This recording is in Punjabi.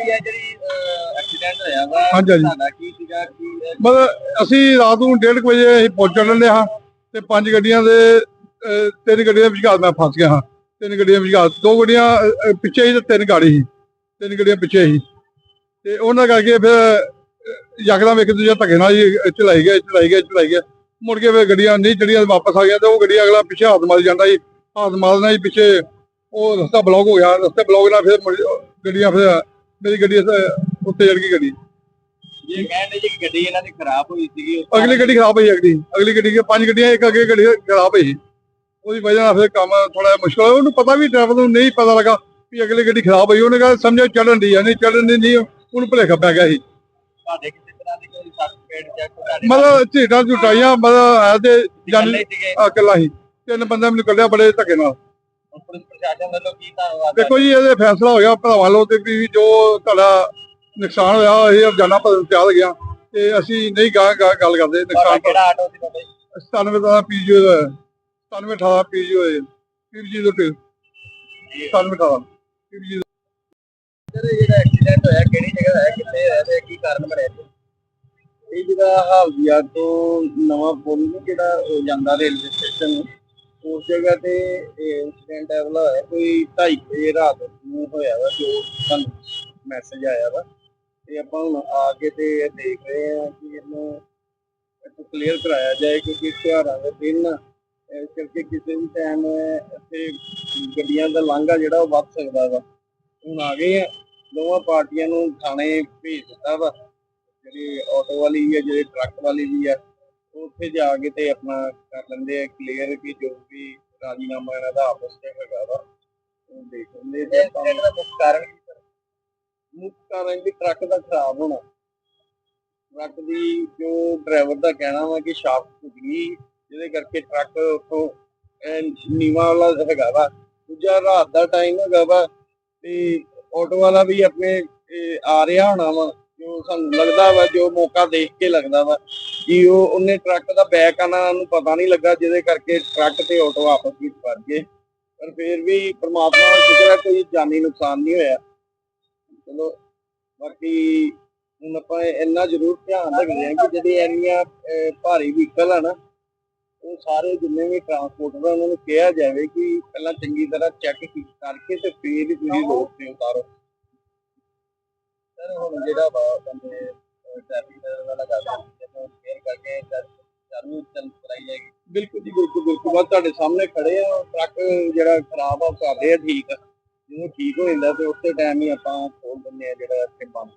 ਹੋਈ ਹੈ ਜਿਹੜੀ ਐਕਸੀਡੈਂਟ ਹੋਇਆ ਵਾ ਹਾਂਜੀ, ਹਾਂਜੀ। ਤੁਹਾਡਾ ਕੀ ਸੀਗਾ? ਕੀ ਅਹ, ਮਤਲਬ ਅਸੀਂ ਰਾਤ ਨੂੰ 1:30 ਵਜੇ ਅਸੀਂ ਪਹੁੰਚਣ ਲੱਗੇ ਹਾਂ ਤੇ ਪੰਜ ਗੱਡੀਆਂ ਦੇ ਅਹ, ਤਿੰਨ ਗੱਡੀਆਂ ਦੇ ਵਿਚਕਾਰ ਮੈਂ ਫਸ ਗਿਆ ਹਾਂ। ਤਿੰਨ ਗੱਡੀਆਂ ਵਿਚਕਾਰ ਦੋ ਗੱਡੀਆਂ ਅਹ, ਅਹ, ਪਿੱਛੇ ਹੀ ਤੇ ਤਿੰਨ ਗਾੜੀ ਸੀ। ਤਿੰਨ ਗੱਡੀਆਂ ਪਿੱਛੇ ਸੀ। ਤੇ ਉਹਨਾਂ ਕਰਕੇ ਫਿਰ ਅਹ, ਯਕਦਮ ਇੱਕ ਦੂਜੇ ਧੱਕੇ ਨਾਲ ਹੀ ਚਲਾਈ ਗਿਆ ਚਲਾਈ ਗਿਆ ਚਲਾਈ ਗਿਆ। ਮੁੜ ਕੇ ਫਿਰ ਗੱਡੀਆਂ ਨਹੀਂ ਚੜੀਆਂ ਵਾਪਸ ਆ ਗਈਆਂ ਤੇ ਉਹ ਗੱਡੀ ਅਗਲਾ ਪਿੱਛੇ ਹੱਥ ਮਾਰੀ ਜਾਂਦਾ ਸੀ। ਹੱਥ ਮਾਰਨਾ ਹੀ ਪਿੱਛੇ ਉਹ ਰਸਤਾ ਬਲੌਕ ਹੋ ਗਿਆ। ਰਸਤੇ ਬਲੌਕ ਨਾਲ ਫਿਰ ਮੁੜ- ਗੱਡੀਆਂ ਫਿਰ ਮੇਰੀ ਗੱਡੀ ਉੱਥੇ- ਉੱਤੇ ਚੜ ਗਈ ਗੱਡੀ। ਜੇ ਕਹਿੰਦੇ ਜੀ ਕਿ ਗੱਡੀ ਇਹਨਾਂ ਦੀ ਖਰਾਬ ਹੋਈ ਸੀਗੀ ਉਸ ਅਗਲੀ ਗੱਡੀ ਖਰਾਬ ਹੋਈ ਅਗਲੀ। ਅਗਲੀ ਗੱਡੀ ਕੇ ਪੰਜ ਗੱਡੀਆਂ ਇੱਕ ਅੱਗੇ ਗੱਡੀ ਖਰਾਬ ਹੋਈ। ਉਹਦੀ ਵਜ੍ਹਾ ਨਾਲ ਫਿਰ ਕੰਮ ਥੋੜਾ ਮੁਸ਼ਕਲ ਹੋਇਆ। ਉਹਨੂੰ ਪਤਾ ਵੀ ਡਰਾਈਵਰ ਨੂੰ ਨਹੀਂ ਪਤਾ ਲੱਗਾ ਵੀ ਅਗਲੀ ਗੱਡੀ ਖਰਾਬ ਹੋਈ। ਉਹਨੇ ਕਹਾ ਸਮਝਿਆ ਚੜਨ ਦੀ ਆ ਨਹੀਂ ਚੜਨ ਦੀ ਨਹੀਂ ਉਹਨੂੰ ਭੁਲੇਖਾ ਪੈ ਗਿਆ ਸੀ। ਤੁਹਾਡੇ ਕਿਸੇ ਤਰ੍ਹਾਂ ਦੀ ਕੋਈ ਸੱਟ ਪੇਟ ਜਾਂ ਕੋਈ ਤੁਹਾਡੇ ਮਤਲਬ ਝੀਟਾਂ ਝੁਟਾਈਆਂ ਮਤਲਬ ਹੈ ਤੇ ਜਾਨੀ ਇਕੱਲੇ ਸੀਗੇ ਇਕੱਲਾ ਸੀ ਤਿੰਨ ਬੰਦੇ ਮੈਨੂੰ ਕੱਢਿਆ ਬੜੇ ਧੱਕੇ ਨਾਲ। ਪੁਲਿਸ ਪ੍ਰਸ਼ਾਸਨ ਵੱਲੋਂ ਕੀ ਧੰਨਵਾਦ ਦੇਖੋ ਜੀ ਇਹਦੇ ਫੈਸਲਾ ਹੋਇਆ ਭਰਾਵਾਂ ਲੋ ਤੇ ਵੀ ਜੋ ਤੁਹਾਡਾ ਨੁਕਸਾਨ ਹੋਇਆ ਇਹ ਰੋਜ਼ਾਨਾ ਭਰਨ ਤਿਆਰ ਗਿਆ ਤੇ ਅਸੀਂ ਨਹੀਂ ਗਾ ਗਾ- ਗੱਲ ਕਰਦੇ ਨੁਕਸਾਨ ਕਿਹੜਾ ਆਟੋ ਸੀ ਤੁਹਾਡੇ 97 ਦਾ ਪੀਜੀਓ ਦਾ 97 18 ਪੀਜੀਓ ਹੈ। ਪੀਜੀ ਦਾ ਤੇ 97 18 ਪੀਜੀ ਜਿਹੜਾ ਐਕਸੀਡੈਂਟ ਹੋਇਆ ਕਿਹੜੀ ਜਗ੍ਹਾ ਹੋਇਆ ਕਿੱਥੇ ਹੋਇਆ ਤੇ ਕੀ ਕਾਰਨ ਬਣਿਆ ਇਹ ਜਿਹੜਾ ਹਾਲਦੀਆ ਤੋਂ ਨਵਾਂ ਪੁਲ ਨੂੰ ਜਿਹੜਾ ਜਾਂਦਾ ਰੇਲਵੇ ਸਟੇਸ਼ਨ ਨੂੰ। ਉਸ ਜਗ੍ਹਾ ਤੇ ਇਹ ਇਨਸੀਡੈਂਟ ਹੈ ਵਾਲਾ ਹੋਇਆ ਕੋਈ 2:30 ਵਜੇ ਰਾਤ ਨੂੰ ਹੋਇਆ ਵਾ, ਜੋ ਸਾਨੂੰ ਮੈਸੇਜ ਆਇਆ ਵਾ। ਤੇ ਆਪਾਂ ਹੁਣ ਆ ਕੇ ਤੇ ਇਹ ਦੇਖ ਰਹੇ ਹਾਂ ਕਿ ਇਹਨੂੰ ਇੱਥੋਂ ਕਲੀਅਰ ਕਰਾਇਆ ਜਾਏ ਕਿਉਂਕਿ ਤਿਉਹਾਰਾਂ ਦੇ ਦਿਨ ਇਸ ਕਰਕੇ ਕਿਸੇ ਵੀ ਟਾਈਮ ਇੱਥੇ ਗੱਡੀਆਂ ਦਾ ਲਾਂਘਾ ਜਿਹੜਾ ਉਹ ਵੱਧ ਸਕਦਾ ਵਾ। ਹੁਣ ਆ ਗਏ ਆ, ਦੋਵਾਂ ਪਾਰਟੀਆਂ ਨੂੰ ਥਾਣੇ ਭੇਜ ਦਿੱਤਾ ਵਾ, ਜਿਹੜੀ ਆਟੋ ਵਾਲੀ ਵੀ ਹੈ ਜਿਹੜੇ ਟਰੱਕ ਵਾਲੀ ਵੀ ਆ। ਉੱਥੇ ਜਾ ਕੇ ਤੇ ਆਪਣਾ ਕਰ ਲੈਂਦੇ ਆ ਕਲੀਅਰ ਕਿ ਜੋ ਵੀ ਰਾਜੀਨਾਮਾ ਇਹਨਾਂ ਦਾ ਆਪਸ ਵਿੱਚ ਹੈਗਾ ਵਾ ਉਹ ਦੇਖ ਲੈਂਦੇ ਤੇ ਆਪਾਂ ਦਾ ਮੁੱਖ ਕਾਰਨ ਕੀ ਸਰ? ਮੁੱਖ ਕਾਰਨ ਕਿ ਟਰੱਕ ਦਾ ਖਰਾਬ ਹੋਣਾ। ਟਰੱਕ ਦੀ ਜੋ ਡਰਾਈਵਰ ਦਾ ਕਹਿਣਾ ਵਾ ਕਿ ਸ਼ਾਫਟ ਟੁੱਟ ਗਈ ਜਿਹਦੇ ਕਰਕੇ ਟਰੱਕ ਉੱਥੋਂ ਨੀਵਾ ਵਾਲਾ ਹੈਗਾ ਵਾ। ਦੂਜਾ ਰਾਤ ਦਾ ਟਾਈਮ ਹੈਗਾ ਵਾ ਤੇ ਆਟੋ ਵਾਲਾ ਵੀ ਆਪਣੇ ਇਹ, ਆ ਰਿਹਾ ਹੋਣਾ ਵਾ। ਸਾਨੂੰ ਲੱਗਦਾ ਵਾ, ਜੋ ਮੌਕਾ ਦੇਖ ਕੇ ਲੱਗਦਾ ਵਾ, ਕਿ ਉਹ ਉਹਨੇ ਟਰੱਕ ਦਾ ਬੈਕ ਆਣਾ ਨੂੰ ਪਤਾ ਨਹੀਂ ਲੱਗਾ, ਜਿਹਦੇ ਕਰਕੇ ਟਰੱਕ ਤੇ ਆਟੋ ਆਪਸ ਵਿੱਚ ਵੱਜ ਗਏ। ਪਰ ਫਿਰ ਵੀ ਪ੍ਰਮਾਤਮਾ ਦਾ ਸ਼ੁਕਰ ਹੈ, ਕੋਈ ਜਾਨੀ ਨੁਕਸਾਨ ਨਹੀਂ ਹੋਇਆ। ਚਲੋ, ਬਾਕੀ ਹੁਣ ਆਪਾਂ ਇੰਨਾ ਜ਼ਰੂਰ ਧਿਆਨ ਰੱਖਦੇ ਹਾਂ ਕਿ ਜਿਹੜੀ ਇੰਨੀਆਂ ਭਾਰੀ ਵਹੀਕਲ ਆ ਨਾ, ਉਹ ਸਾਰੇ ਜਿੰਨੇ ਵੀ ਟਰਾਂਸਪੋਰਟਰ ਆ, ਉਹਨਾਂ ਨੂੰ ਕਿਹਾ ਜਾਵੇ ਕਿ ਪਹਿਲਾਂ ਚੰਗੀ ਤਰ੍ਹਾਂ ਚੈੱਕ ਕਰਕੇ ਤੇ ਫੇਰ ਹੀ ਤੁਸੀਂ ਰੋਡ ਤੇ ਉਤਾਰੋ। ਸਰ, ਹੁਣ ਜਿਹੜਾ ਵਾ ਬੰਦੇ ਟ੍ਰੈਫਿਕ ਵਾਲਾ ਗੱਲ ਜਦੋਂ ਕਲੀਅਰ ਕਰਕੇ ਚਾਲੂ, ਚੱਲ ਕਰਾਈ ਜਾਏਗੀ। ਬਿਲਕੁਲ ਜੀ, ਬਿਲਕੁਲ ਬਿਲਕੁਲ। ਬਸ ਤੁਹਾਡੇ ਸਾਹਮਣੇ ਖੜੇ ਆ, ਟਰੱਕ ਜਿਹੜਾ ਖਰਾਬ ਆ, ਉਹ ਕਰਦੇ ਆ, ਠੀਕ ਜਦੋਂ ਠੀਕ ਹੋ ਜਾਂਦਾ ਤੇ ਉਸੇ ਟਾਈਮ ਹੀ ਆਪਾਂ ਖੋਲ ਦਿੰਦੇ ਆ ਜਿਹੜਾ ਇੱਥੇ ਬੰਦ।